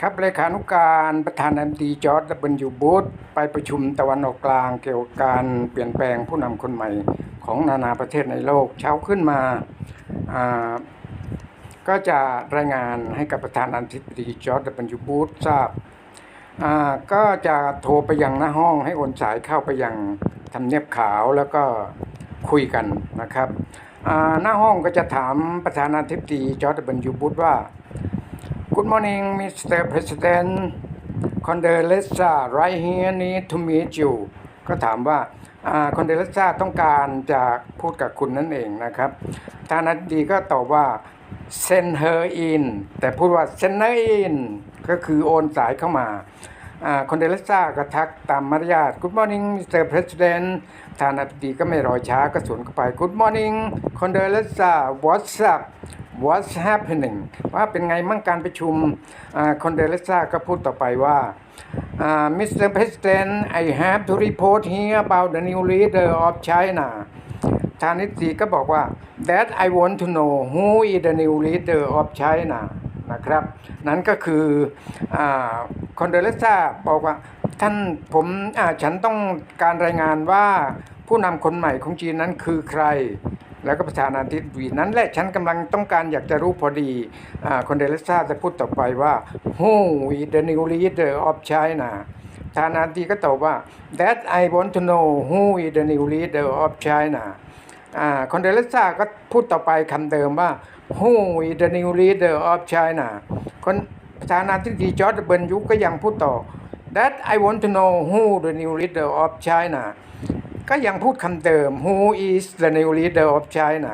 ครับเลขานุการประธานาธิบดีจอร์ดดับเบิลยูบูธไปประชุมตะวันออกกลางเกี่ยวกับการเปลี่ยนแปลงผู้นำคนใหม่ของนานาประเทศในโลก เช้าขึ้นมาอ่าก็จะรายงานให้กับประธานาธิบดีจอร์ดดับเบิลยูบูธทราบอ่าก็จะโทรไปยังหน้าห้องให้โอนสายเข้าไปยังทำเนียบขาวแล้วก็คุยกันนะครับอ่าหน้าห้องก็จะถามประธานาธิบดีจอร์ดดับเบิลยูบูธว่า Good morning, Mr. President. Condoleezza right here need to meet you. ก็ถามว่าคอนเดลซ่าต้องการจะพูดกับคุณนั่นเองนะครับทานั้นดีก็ตอบว่า send her in แต่พูดว่า send her in ก็คือโอนสายเข้ามาคอนเดลซ่าก็ทักตามมารยาท Good morning Mr. President ทานั้นดีก็ไม่รอช้าก็สวนเข้าไป Good morning คอนเดลซ่า What's up What's happening ว่าเป็นไงมั่งการประชุมคอนเดลซ่าก็พูดต่อไปว่า uh, Mr. President I have to report here about the new leader of China ทานิตีก็บอกว่า that I want to know who is the new leader of China นะครับ นั้นก็คือคอนเดลซ่าบอกว่าท่านผมฉันต้องการรายงานว่าผู้นำคนใหม่ของจีนนั้นคือใคร แล้วก็ประธานาธิบดีนั้นแหละฉันกำลังต้องการอยากจะรู้พอดีอคอนเดลซ่าจะพูดต่อไปว่า who is the new leader of China ประธานาธิก็ตอบว่า that I want to know who is the new leader of China คอนเดลซ่าก็พูดต่อไปคำเดิมว่า who is the new leader of China คนประธานาธิบดีจอร์ดเบิร์นยุก็ยังพูดต่อ that I want to know who the new leader of China ก็ยังพูดคำเดิม who is the new leader of China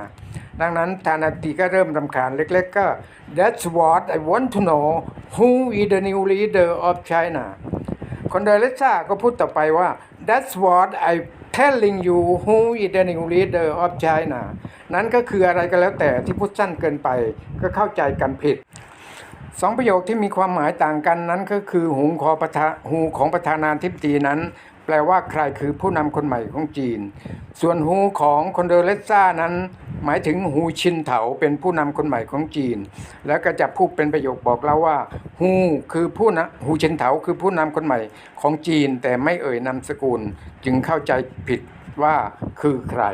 ดังนั้นทานาตีก็เริ่มรำคาญเล็กๆก็ that's what I want to know who is the new leader of China คนเดลซ่าก็พูดต่อไปว่า that's what I telling you who is the new leader of China นั้นก็คืออะไรก็แล้วแต่ที่พูดสั้นเกินไปก็เข้าใจกันผิด สองประโยคที่มีความหมายต่างกันนั้นก็คือหูคอประธาหูของประธานาธิบดีนั้น แปลว่าใครคือผู้นำคนใหม่ของจีน ส่วนหูของคอนโดเลซ่านั้น หมายถึงหูชินเถาเป็นผู้นำคนใหม่ของจีน แล้วก็จะพูดเป็นประโยคบอกเราว่าหูคือผู้นะหูชินเถาคือผู้นำคนใหม่ของจีน แต่ไม่เอ่ยนามสกุล จึงเข้าใจผิดว่าคือใคร